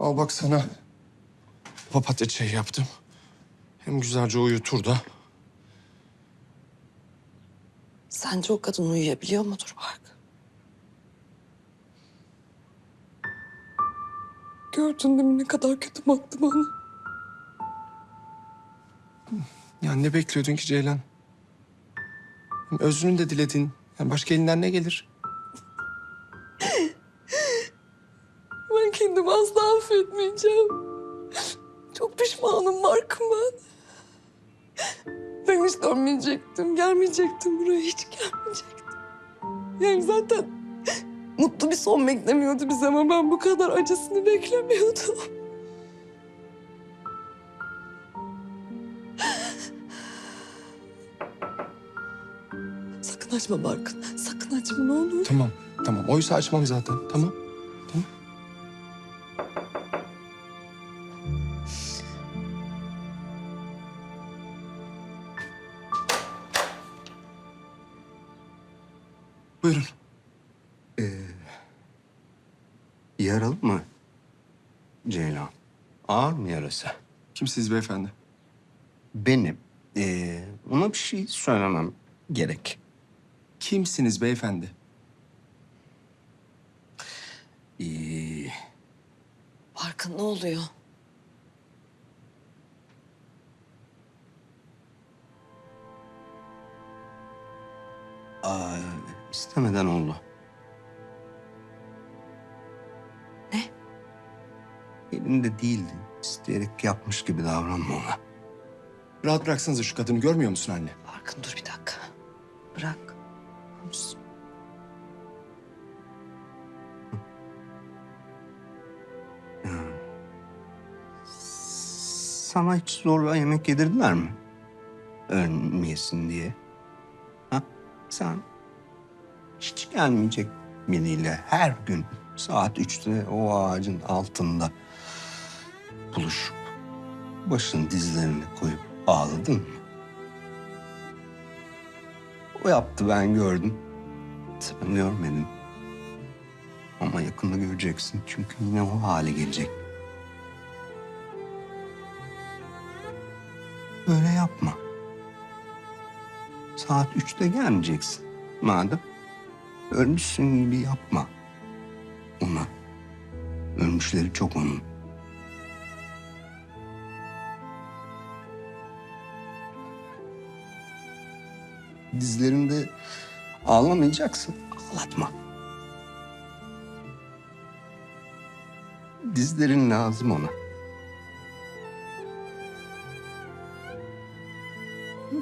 Al bak sana papatya çayı yaptım. Hem güzelce uyutur da. Sence o kadın uyuyabiliyor mudur Bark? Gördün değil mi ne kadar kötü baktı bana? Ya ne bekliyordun ki Ceylan? Özrünü de diledin. Yani başka elinden ne gelir? Ben kendimi asla affetmeyeceğim. Çok pişmanım Mark'ım ben. Ben hiç dönmeyecektim, gelmeyecektim buraya, hiç gelmeyecektim. Yani zaten mutlu bir son beklemiyordu biz ama ben bu kadar acısını beklemiyordum. Sakın açma Barkın, sakın açma ne olur. Tamam, tamam. Oysa açmam zaten. Tamam, tamam. Buyurun. Yaralı mı Ceylan? Ağır mı yarası? Kimsiniz beyefendi? Benim. Ee, ona bir şey söylemem gerek. Kimsiniz beyefendi? Ee, Barkın ne oluyor? aa, istemeden oldu. Ne? Elinde değildi. İsteyerek yapmış gibi davranma ona. Rahat bıraksanıza şu kadını görmüyor musun anne? Barkın dur bir dakika. Bırak. Konuşsun. Sana hiç zorla yemek yedirdiler mi? Ölmeyesin diye. Ha? Sen hiç gelmeyecek biriyle her gün saat üçte o ağacın altında buluşup başın dizlerine koyup ağladın mı? O yaptı ben gördüm. Sen görmedin. Ama yakında göreceksin çünkü yine o hale gelecek. Öyle yapma. Saat üçte gelmeyeceksin. Madem Ölmüşsün gibi yapma. Ona. Ölmüşleri çok onun. Dizlerinde ağlamayacaksın. Ağlatma. Dizlerin lazım ona. Hı?